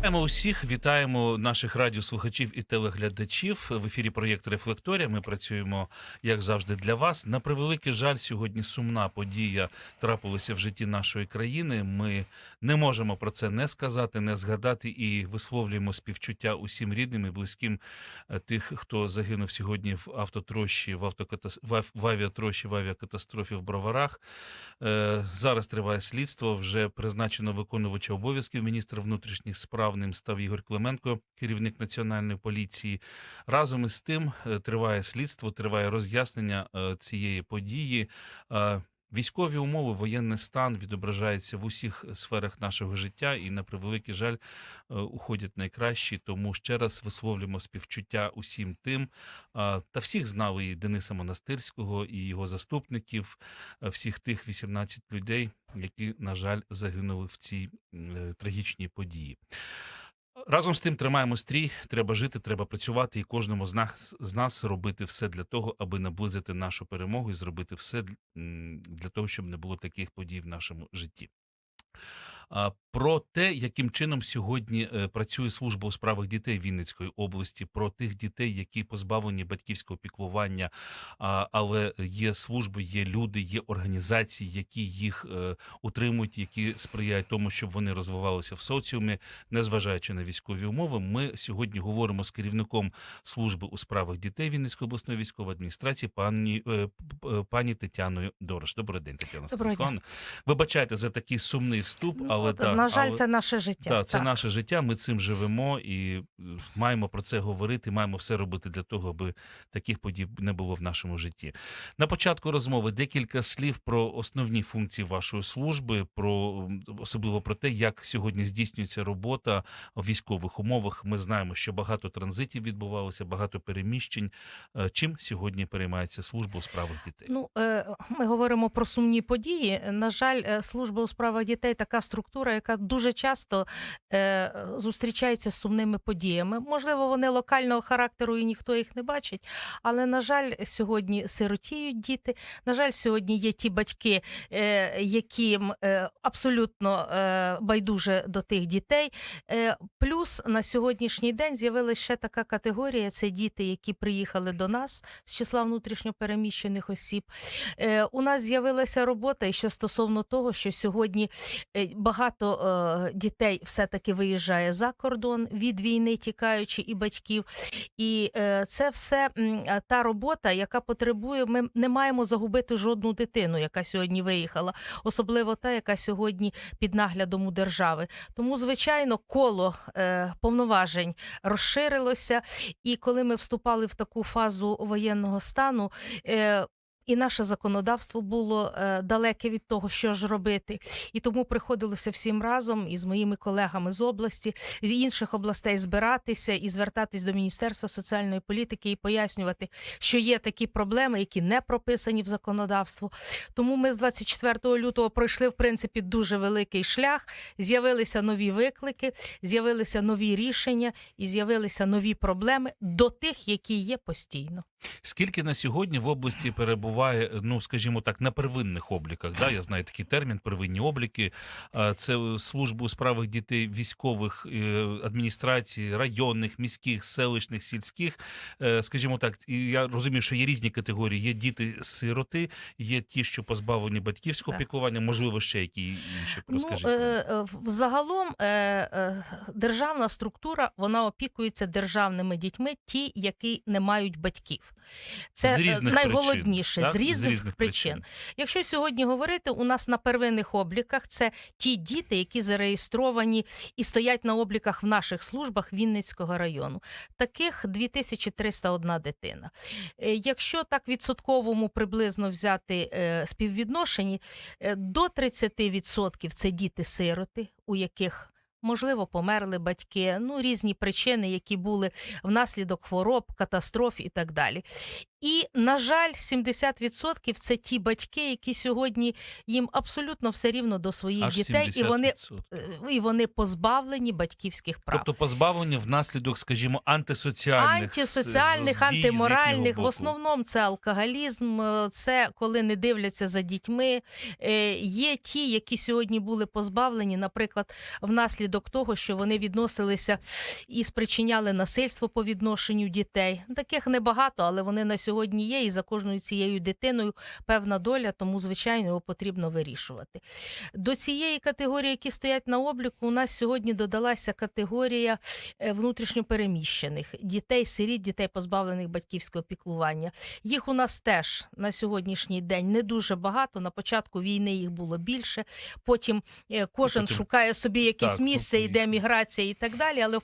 Вітаємо усіх, вітаємо наших радіослухачів і телеглядачів в ефірі проєкт Рефлекторія. Ми працюємо як завжди для вас. На превеликий жаль, сьогодні сумна подія трапилася в житті нашої країни. Ми не можемо про це не сказати, не згадати і висловлюємо співчуття усім рідним і близьким е, тих, хто загинув сьогодні в автотрощі, в автокатас... в авіатрощі, в авіакатастрофі в Броварах. Е, Зараз триває слідство. Вже призначено виконувача обов'язків міністра внутрішніх справ. Ним став Ігор Клименко, керівник національної поліції. Разом із тим е, триває слідство, триває роз'яснення е, цієї події. Військові умови, воєнний стан відображається в усіх сферах нашого життя, і на превеликий жаль е, уходять найкращі. Тому ще раз висловлюємо співчуття усім тим. Та всіх знали і Дениса Монастирського, і його заступників, е, всіх тих 18 людей, які, на жаль, загинули в цій е, трагічній події. Разом з тим тримаємо стрій, треба жити, треба працювати, і кожному з нас з нас робити все для того, аби наблизити нашу перемогу і зробити все для того, щоб не було таких подій в нашому житті. Про те, яким чином сьогодні е, працює служба у справах дітей Вінницької області, про тих дітей, які позбавлені батьківського піклування, але є служби, є люди, є організації, які їх е, утримують, які сприяють тому, щоб вони розвивалися в соціумі, незважаючи на військові умови. Ми сьогодні говоримо з керівником служби у справах дітей Вінницької обласної військової адміністрації, пані, е, пані Тетяною Дорош. Добрий день, Тетяна. Станіславовна. Вибачайте за такий сумний вступ, але Ну, так, на жаль, але... це наше життя. Так, це наше життя. Ми цим живемо і е, маємо про це говорити. Маємо все робити для того, аби таких подій не було в нашому житті. На початку розмови декілька слів про основні функції вашої служби, про особливо про те, як сьогодні здійснюється робота в військових умовах. Ми знаємо, що багато транзитів відбувалося, багато переміщень. Е, Чим сьогодні переймається служба у справах дітей? Ну, е, ми говоримо про сумні події. На жаль, служба у справах дітей така структура, яка дуже часто е, зустрічається з сумними подіями. Можливо, вони локального характеру і ніхто їх не бачить. Але, на жаль, сьогодні сиротіють діти. На жаль, сьогодні є ті батьки, е, яким е, абсолютно е, байдуже до тих дітей. Е, Плюс на сьогоднішній день з'явилася ще така категорія: це діти, які приїхали до нас з числа внутрішньопереміщених осіб. Е, У нас з'явилася робота і що стосовно того, що сьогодні е, багато е, дітей все-таки виїжджає за кордон від війни, тікаючи і батьків. І е, це все а, та робота, яка потребує. Ми не маємо загубити жодну дитину, яка сьогодні виїхала, особливо та, яка сьогодні під наглядом у держави. Тому, звичайно, коло е, повноважень розширилося. І коли ми вступали в таку фазу воєнного стану, е, і наше законодавство було е, далеке від того, що ж робити. І тому приходилося всім разом із моїми колегами з області, з інших областей збиратися і звертатись до Міністерства соціальної політики і пояснювати, що є такі проблеми, які не прописані в законодавство. Тому ми з 24 лютого пройшли в принципі дуже великий шлях. З'явилися нові виклики, з'явилися нові рішення і з'явилися нові проблеми до тих, які є постійно. Скільки на сьогодні в області перебуває, ну скажімо так, на первинних обліках? Да? Я знаю такий термін первинні обліки. Це служби у справах дітей військових е, адміністрацій, районних, міських, селищних, сільських. Е, Скажімо так, я розумію, що є різні категорії. Є діти-сироти, є ті, що позбавлені батьківського піклування, можливо, ще які інші. Розкажіть. Ну, е, е, взагалом державна структура вона опікується державними дітьми, ті, які не мають батьків. Це З е, різних найголовніше причин, з так? З різних, різних причин. причин. Якщо сьогодні говорити, у нас на первинних обліках це ті діти, які зареєстровані і стоять на обліках в наших службах Вінницького району. Таких 2301 дитина. Е, Якщо так відсотковому приблизно взяти е, співвідношенні, до 30% це діти-сироти, у яких Можливо, померли батьки, ну різні причини, які були внаслідок хвороб, катастроф і так далі. І, на жаль, 70% це ті батьки, які сьогодні їм абсолютно все рівно до своїх Аж дітей, і вони, 70%. е, і вони позбавлені батьківських прав. Тобто позбавлені внаслідок, скажімо, антисоціальних антисоціальних, антиморальних. В основному це алкоголізм, е, це коли не дивляться за дітьми. Е, Є ті, які сьогодні були позбавлені, наприклад, внаслідок того, що вони відносилися і спричиняли насильство по відношенню дітей. Таких небагато, але вони на сьогодні є. І за кожною цією дитиною певна доля, тому звичайно його потрібно вирішувати. До цієї категорії, які стоять на обліку, у нас сьогодні додалася категорія е, внутрішньопереміщених дітей, сиріт, дітей, позбавлених батьківського піклування. Їх у нас теж на сьогоднішній день не дуже багато. На початку війни їх було більше. Потім е, кожен потім- шукає собі якесь Так, місце, ну, йде міграція і так далі. Але в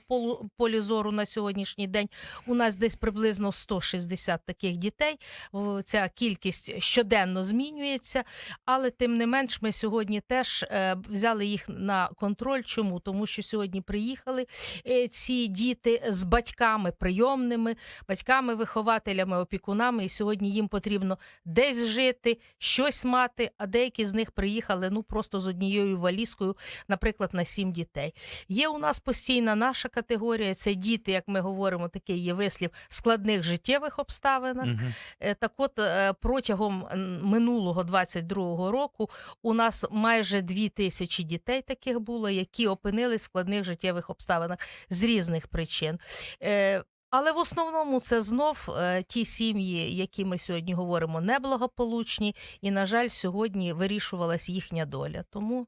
полі зору на сьогоднішній день у нас десь приблизно 160 таких дітей. О, Ця кількість щоденно змінюється, але тим не менш, ми сьогодні теж е, взяли їх на контроль. Чому? Тому що сьогодні приїхали е, ці діти з батьками прийомними, батьками, вихователями, опікунами, і сьогодні їм потрібно десь жити, щось мати. А деякі з них приїхали ну просто з однією валізкою, наприклад, на сім дітей. Є у нас постійна наша категорія. Це діти, як ми говоримо, такий є вислів складних життєвих обставинах. Е, Так от е, протягом минулого 22-го року у нас майже дві тисячі дітей таких було, які опинились в складних життєвих обставинах з різних причин. Е, Але в основному це знов ті сім'ї, які ми сьогодні говоримо, неблагополучні, і, на жаль, сьогодні вирішувалась їхня доля. Тому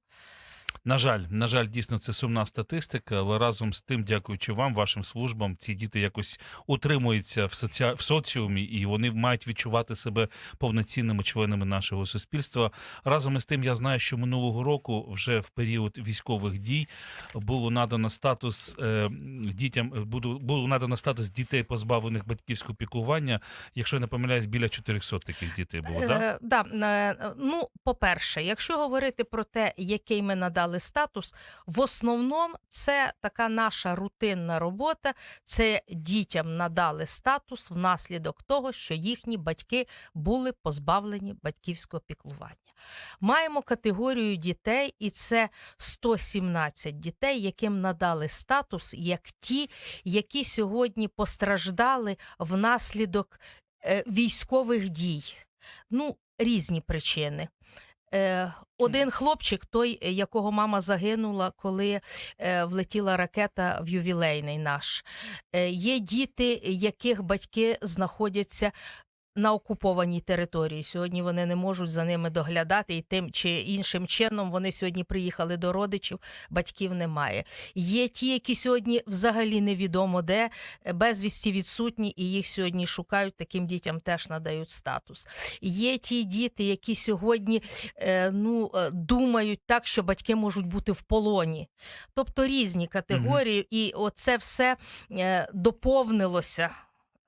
На жаль, на жаль, дійсно це сумна статистика, але разом з тим, дякуючи вам, вашим службам, ці діти якось утримуються в, соці... в соціумі і вони мають відчувати себе повноцінними членами нашого суспільства. Разом із тим, я знаю, що минулого року, вже в період військових дій, було надано статус е, дітям, буду- було надано статус дітей, позбавлених батьківського піклування. Якщо я не помиляюсь, біля 400 таких дітей було, так? Е, да, е, ну, по-перше, якщо говорити про те, який ми надали статус, в основному це така наша рутинна робота. Це дітям надали статус внаслідок того, що їхні батьки були позбавлені батьківського піклування. Маємо категорію дітей, і це 117 дітей, яким надали статус як ті, які сьогодні постраждали внаслідок е, військових дій. Ну, різні причини. Е, один хлопчик, той, е, якого мама загинула, коли е, влетіла ракета в ювілейний наш. Є діти, яких батьки знаходяться на окупованій території. Сьогодні вони не можуть за ними доглядати, і тим чи іншим чином вони сьогодні приїхали до родичів, батьків немає. Є ті, які сьогодні взагалі невідомо де, е, безвісті відсутні, і їх сьогодні шукають. Таким дітям теж надають статус. Є ті діти, які сьогодні е, ну, е, думають так, що батьки можуть бути в полоні. Тобто різні категорії, і оце все доповнилося.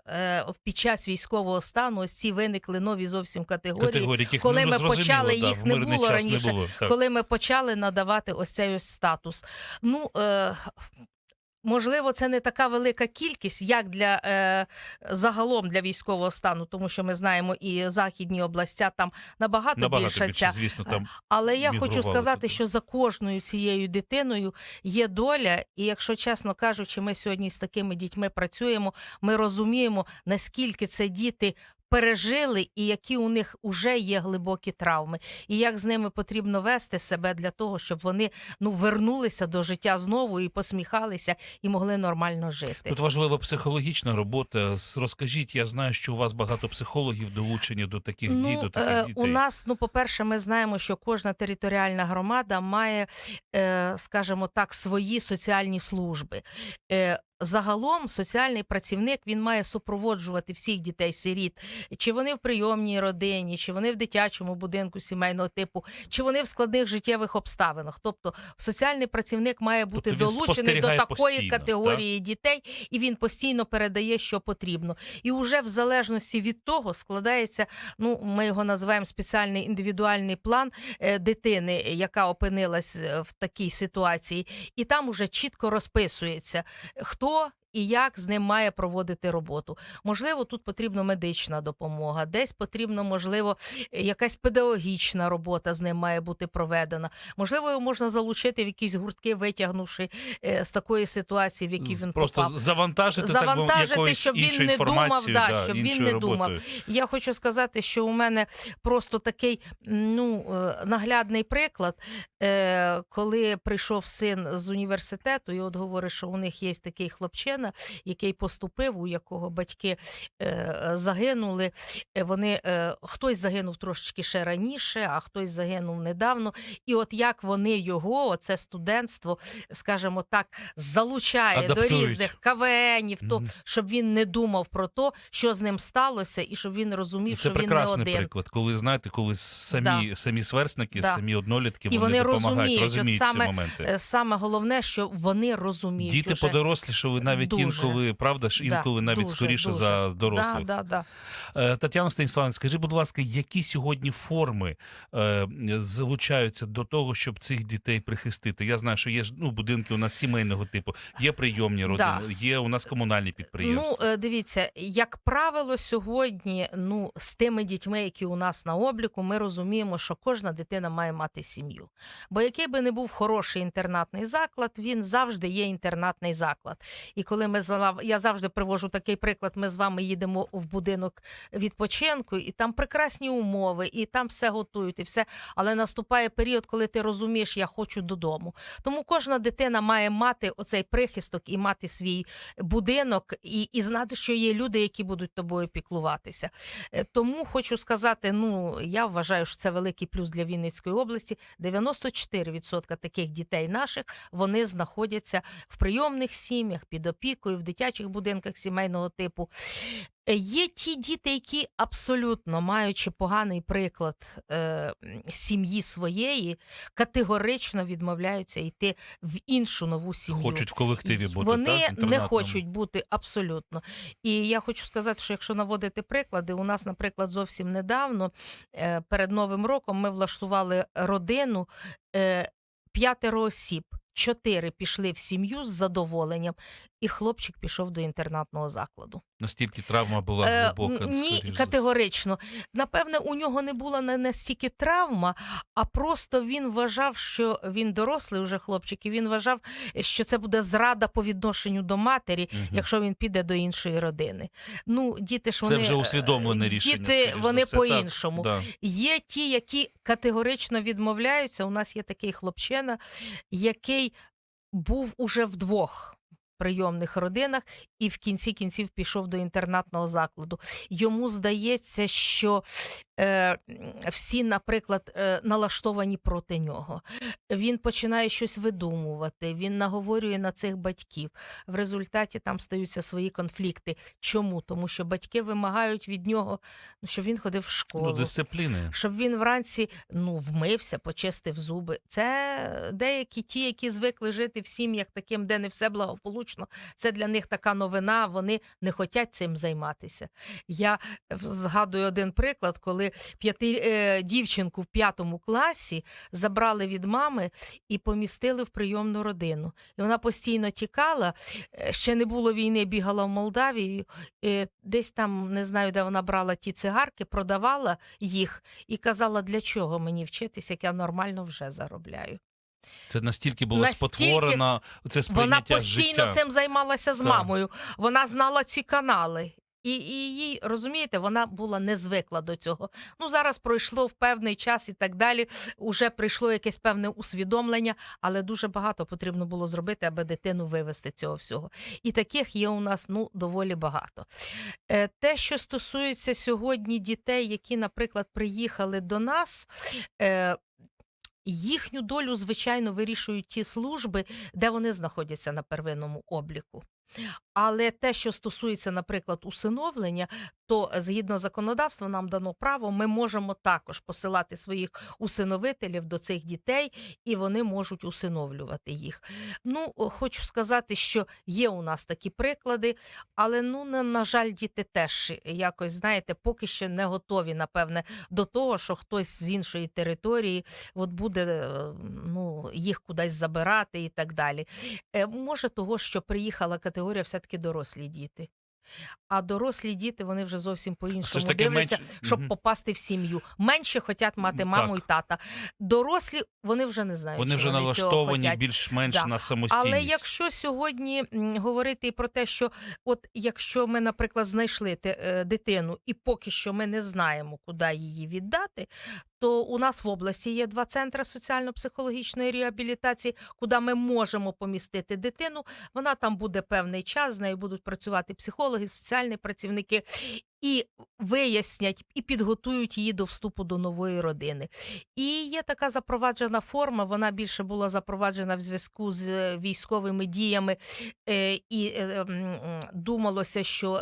Е, Під час військового стану ось ці виникли нові зовсім категорії. Категорії, яких коли ну, ми почали, да, їх не було раніше, Не було, коли ми почали надавати ось цей ось статус. Ну, е, можливо, це не така велика кількість, як для е, загалом для військового стану, тому що ми знаємо і західні областя там набагато, Набагато більша більше, звісно, там Але я хочу сказати, туди. що за кожною цією дитиною є доля, і якщо чесно кажучи, ми сьогодні з такими дітьми працюємо, ми розуміємо, наскільки це діти. Пережили і які у них вже є глибокі травми, і як з ними потрібно вести себе для того, щоб вони ну вернулися до життя знову і посміхалися, і могли нормально жити. Тут важлива психологічна робота. Розкажіть, я знаю, що у вас багато психологів долучені до таких дій, до таких е, дітей. У нас, ну, по-перше, ми знаємо, що кожна територіальна громада має, е, скажімо так, свої соціальні служби. Загалом соціальний працівник він має супроводжувати всіх дітей-сиріт, чи вони в прийомній родині, чи вони в дитячому будинку сімейного типу, чи вони в складних життєвих обставинах. Тобто соціальний працівник має бути Тобто долучений до такої постійно, категорії дітей, і він постійно передає, що потрібно. І вже в залежності від того складається ну ми його називаємо спеціальний індивідуальний план е, дитини, яка опинилась е, в такій ситуації, і там уже чітко розписується, хто Acabou. І як з ним має проводити роботу. Можливо, тут потрібна медична допомога, десь потрібно, можливо, якась педагогічна робота з ним має бути проведена. Можливо, його можна залучити в якісь гуртки, витягнувши е, з такої ситуації, в якій він Просто попав. завантажити, так Завантажити, якоюсь щоб він не думав, да, да, щоб він не думав. Я хочу сказати, що у мене просто такий ну, е, наглядний приклад, е, коли прийшов син з університету, і от говорить, що у них є такий хлопчина, який поступив, у якого батьки е, загинули. Е, Вони, е, хтось загинув трошечки ще раніше, а хтось загинув недавно. І от як вони його, це студентство, скажімо так, залучає до Адаптують. різних КВНів, то, щоб він не думав про те, що з ним сталося, і щоб він розумів, Це що він не прекрасний один. приклад, коли знаєте, коли самі, самі сверстники, Да. самі однолітки, І вони, вони допомагають, розуміють, от розуміють саме, ці моменти. Саме головне, що вони розуміють. Діти подорослішали навіть. Інколи, правда ж, Да, навіть дуже, скоріше дуже. за дорослих. Да, да, да. Е, Тетяна Станіславівна, скажи, будь ласка, які сьогодні форми е, залучаються до того, щоб цих дітей прихистити? Я знаю, що є ну, будинки у нас сімейного типу, є прийомні родини, Да. є у нас комунальні підприємства. Ну, е, дивіться, як правило, сьогодні ну, з тими дітьми, які у нас на обліку, ми розуміємо, що кожна дитина має мати сім'ю. Бо який би не був хороший інтернатний заклад, він завжди є інтернатний заклад. І коли ми зала- я завжди привожу такий приклад, ми з вами їдемо в будинок відпочинку, і там прекрасні умови, і там все готують, і все. Але наступає період, коли ти розумієш, я хочу додому. Тому кожна дитина має мати оцей прихисток і мати свій будинок, і, і знати, що є люди, які будуть тобою піклуватися. Е, Тому хочу сказати: ну я вважаю, що це великий плюс для Вінницької області. 94% таких дітей наших вони знаходяться в прийомних сім'ях, під опікою, в дитячих будинках сімейного типу. Е, Є ті діти, які абсолютно маючи поганий приклад е, сім'ї своєї, категорично відмовляються йти в іншу нову сім'ю. Хочуть в колективі бути. Вони так, не хочуть бути абсолютно. І я хочу сказати, що якщо наводити приклади, у нас, наприклад, зовсім недавно е, перед Новим роком ми влаштували родину е, п'ятеро осіб. Чотири пішли в сім'ю з задоволенням, і хлопчик пішов до інтернатного закладу. Настільки травма була Е, глибока. ні, за все. категорично. Напевне, у нього не була не настільки травма, а просто він вважав, що він дорослий вже хлопчик, і він вважав, що це буде зрада по відношенню до матері, Мгм. якщо він піде до іншої родини. Ну, діти ж Це вже усвідомлене е, рішення. Діти вони по-іншому. да. Є ті, які категорично відмовляються. У нас є такий хлопчина, який був уже в двох прийомних родинах і в кінці кінців пішов до інтернатного закладу. Йому здається, що е, всі, наприклад, е, налаштовані проти нього. Він починає щось видумувати, він наговорює на цих батьків. В результаті там стаються свої конфлікти. Чому? Тому що батьки вимагають від нього, ну, щоб він ходив в школу Ну, дисципліни. щоб він вранці ну, вмився, почистив зуби. Це деякі ті, які звикли жити в сім'ях таким, де не все благополучно. Це для них така новина. Вони не хочуть цим займатися. Я згадую один приклад, коли п'яти е, дівчинку в п'ятому класі забрали від мами і помістили в прийомну родину. І вона постійно тікала. Е, Ще не було війни, бігала в Молдавію. Е, Десь там не знаю, де вона брала ті цигарки, продавала їх і казала, для чого мені вчитися, як я нормально вже заробляю. Це настільки було Настільки спотворено це сприйняття Вона постійно життя. цим займалася з Так. мамою. Вона знала ці канали. І, і їй, розумієте, вона була не звикла до цього. Ну, зараз пройшло в певний час і так далі. Уже прийшло якесь певне усвідомлення, але дуже багато потрібно було зробити, аби дитину вивести цього всього. І таких є у нас ну, доволі багато. Е, Те, що стосується сьогодні дітей, які, наприклад, приїхали до нас. Їхню долю, звичайно, вирішують ті служби, де вони знаходяться на первинному обліку. Але те, що стосується, наприклад, усиновлення, то згідно законодавства нам дано право, ми можемо також посилати своїх усиновителів до цих дітей, і вони можуть усиновлювати їх. Ну, хочу сказати, що є у нас такі приклади, але ну, на, жаль, діти теж якось, знаєте, поки що не готові, напевне, до того, що хтось з іншої території от буде е, ну, їх кудись забирати і так далі. Е, Може, того, що приїхала категорія категорія все-таки дорослі діти. А дорослі діти вони вже зовсім по-іншому дивляться, менш... щоб попасти в сім'ю. Менше хочуть мати маму так. і тата. Дорослі вони вже не знають. Вони вже цього налаштовані більш-менш Да. на самостійність. Але якщо сьогодні говорити і про те, що от якщо ми, наприклад, знайшли е, дитину, і поки що ми не знаємо, куди її віддати, то у нас в області є два центри соціально-психологічної реабілітації, куди ми можемо помістити дитину. Вона там буде певний час, з нею будуть працювати психологи, соціальні працівники. І вияснять і підготують її до вступу до нової родини. І є така запроваджена форма. Вона більше була запроваджена в зв'язку з е, військовими діями, е, і е, думалося, що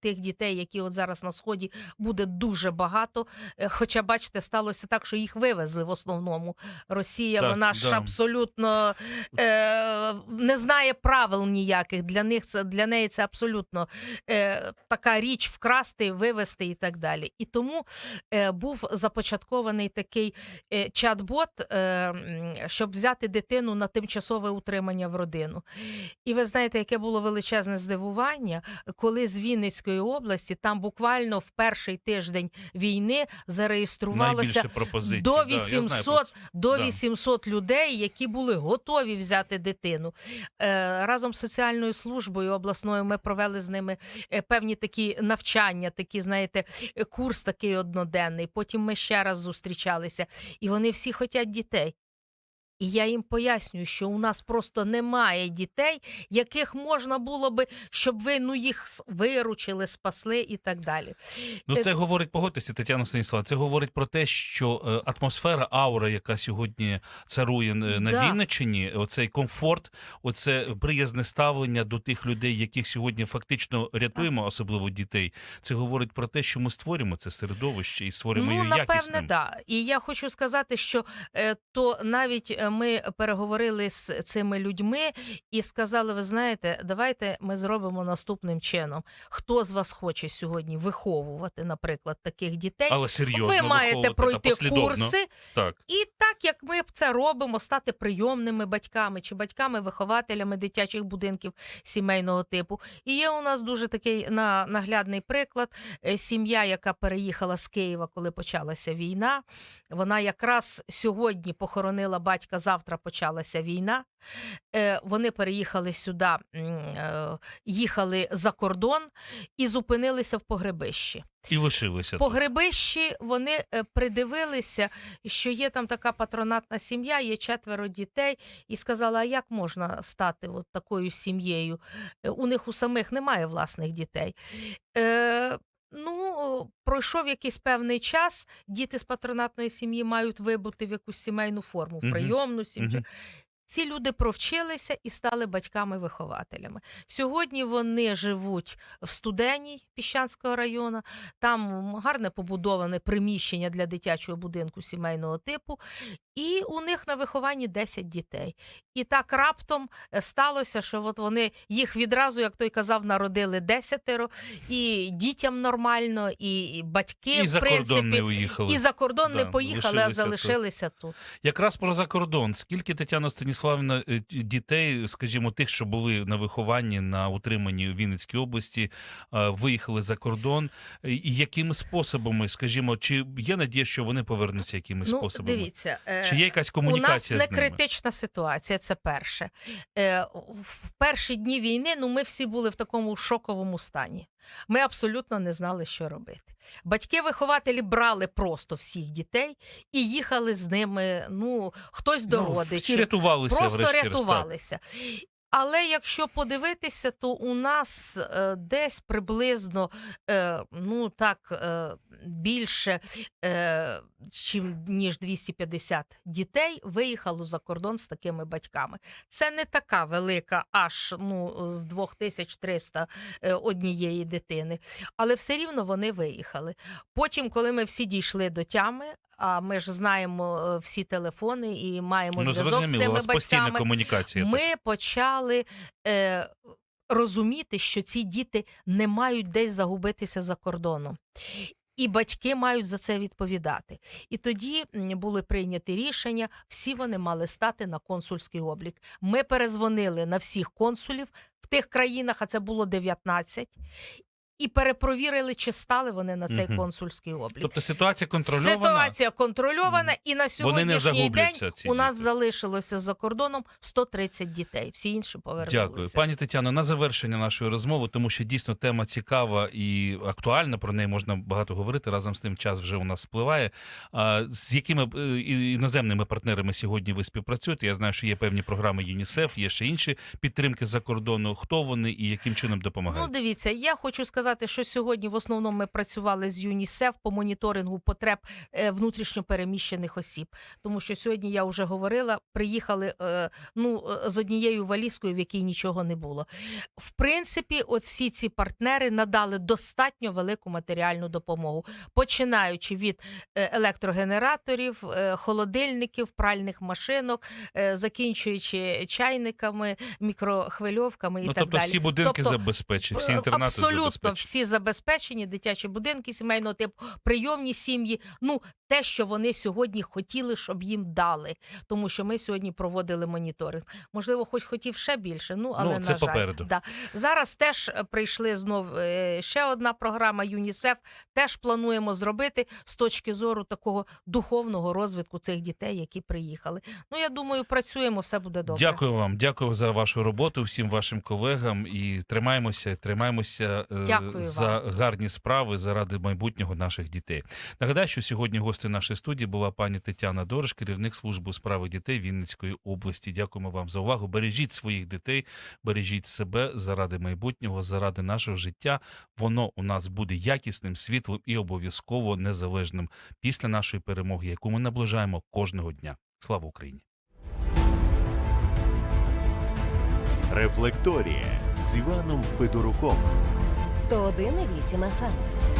тих дітей, які от зараз на сході, буде дуже багато. Хоча, бачите, сталося так, що їх вивезли в основному. Росія, Так, вона ж да. абсолютно е, не знає правил ніяких. Для них це для неї це абсолютно е, така річ вкрасти, вивезти і так далі. І тому е, був започаткований такий е, чат-бот, е, щоб взяти дитину на тимчасове утримання в родину. І ви знаєте, яке було величезне здивування, коли з Вінницької області там буквально в перший тиждень війни зареєструвалося до да, знаю про 800 це. до Да. 800 людей, які були готові взяти дитину. Е, разом з соціальною службою обласною ми провели з ними е, певні такі навчання, такі, знаєте, курс такий одноденний. Потім ми ще раз зустрічалися, і вони всі хочуть дітей. І я їм пояснюю, що у нас просто немає дітей, яких можна було би, щоб ви ну їх виручили, спасли і так далі. Ну, Е, це говорить, погодьтеся, Тетяна Станіслава, це говорить про те, що е, атмосфера, аура, яка сьогодні царує е, на Да. Вінниччині, оцей комфорт, оце приязне ставлення до тих людей, яких сьогодні фактично рятуємо, особливо дітей. Це говорить про те, що ми створюємо це середовище і створюємо Ну, його напевне, якісним. да. І я хочу сказати, що то навіть ми переговорили з цими людьми і сказали: ви знаєте, давайте ми зробимо наступним чином. Хто з вас хоче сьогодні виховувати, наприклад, таких дітей? Але серйозно ви маєте пройти курси, Так. і так як ми це робимо, стати прийомними батьками чи батьками-вихователями дитячих будинків сімейного типу. І є у нас дуже такий на, наглядний приклад. Е, Сім'я, яка переїхала з Києва, коли почалася війна. Вона якраз сьогодні похоронила батька, завтра почалася війна. Е, Вони переїхали сюди, е, їхали за кордон і зупинилися в погребищі. І лишилися. тут. Погребищі вони е, придивилися, що є там така патронатна сім'я, є четверо дітей, і сказали, а як можна стати от такою сім'єю? У них у самих немає власних дітей. Е, Ну, пройшов якийсь певний час, діти з патронатної сім'ї мають вибути в якусь сімейну форму, в Мгм. прийомну сім'ю. Мгм. Ці люди провчилися і стали батьками-вихователями. Сьогодні вони живуть в студені Піщанського району. Там гарне побудоване приміщення для дитячого будинку сімейного типу, і у них на вихованні 10 дітей. І так раптом е, сталося, що от вони їх відразу, як той казав, народили десятеро, і дітям нормально, і, батьки І в за кордон не уїхали. І за кордон не поїхали, а лишилися тут. залишилися тут. Якраз про закордон. Скільки Тетяна Станіславівна е, дітей, скажімо, тих, що були на вихованні на утриманні у Вінницькій області, виїхали за кордон, і якими способами, скажімо, чи є надія, що вони повернуться якимись Ну, способами? дивіться, е, Чи є якась У нас комунікація не з ними? критична ситуація, це перше. Е, в перші дні війни ну, ми всі були в такому шоковому стані. Ми абсолютно не знали, що робити. Батьки-вихователі брали просто всіх дітей і їхали з ними. Ну, хтось до Ну, родичів. всі рятувалися просто так. рятувалися. Але якщо подивитися, то у нас е, десь приблизно е, ну так е, більше е, чим ніж 250 дітей виїхало за кордон з такими батьками. Це не така велика, аж ну з 2300 е, однієї дитини, але все рівно вони виїхали. Потім, коли ми всі дійшли до тями. А ми ж знаємо е, всі телефони і маємо Ну, зв'язок з цими батьками. комунікація. Ми почали е, розуміти, що ці діти не мають десь загубитися за кордоном. І батьки мають за це відповідати. І тоді були прийняті рішення, всі вони мали стати на консульський облік. Ми перезвонили на всіх консулів в тих країнах, а це було 19, і перепровірили, чи стали вони на цей консульський облік. Тобто ситуація контрольована. Ситуація контрольована, і на Вони не сьогоднішній день. Ці у нас діти. залишилося за кордоном 130 дітей. Всі інші повернулися. Дякую, пані Тетяно. На завершення нашої розмови, тому що дійсно тема цікава і актуальна. Про неї можна багато говорити. Разом з тим час вже у нас спливає. А з якими е, іноземними партнерами сьогодні ви співпрацюєте? Я знаю, що є певні програми ЮНІСЕФ, є ще інші підтримки за кордону. Хто вони і яким чином Ну, дивіться, я хочу сказати, що сьогодні в основному ми працювали з ЮНІСЕФ по моніторингу потреб е, внутрішньопереміщених осіб. Тому що сьогодні я вже говорила, приїхали е, ну, е, з однією валізкою, в якій нічого не було. В принципі, от всі ці партнери надали достатньо велику матеріальну допомогу, починаючи від електрогенераторів, холодильників, пральних машинок, закінчуючи чайниками, мікрохвильовками і ну так тобто далі. всі будинки Тобто, забезпечені, всі інтернати Абсолютно. Всі забезпечені, дитячі будинки сімейного типу, прийомні сім'ї. Ну, те, що вони сьогодні хотіли, щоб їм дали. Тому що ми сьогодні проводили моніторинг. Можливо, хоч хотів ще більше. Ну, але Ну, це на жаль, попереду. Да. Зараз теж е, прийшли знов е, ще одна програма ЮНІСЕФ. Теж плануємо зробити з точки зору такого духовного розвитку цих дітей, які приїхали. Ну, я думаю, працюємо, все буде добре. Дякую вам, дякую за вашу роботу, всім вашим колегам. І тримаємося, тримаємося е, Дякую за гарні справи заради майбутнього наших дітей. Нагадаю, що сьогодні гостею нашої студії була пані Тетяна Дорож, керівник служби у справах дітей Вінницької області. Дякуємо вам за увагу. Бережіть своїх дітей, бережіть себе заради майбутнього, заради нашого життя. Воно у нас буде якісним, світлим і обов'язково незалежним після нашої перемоги, яку ми наближаємо кожного дня. Слава Україні! Рефлекторія з Іваном Федоруком. 101,8 FM.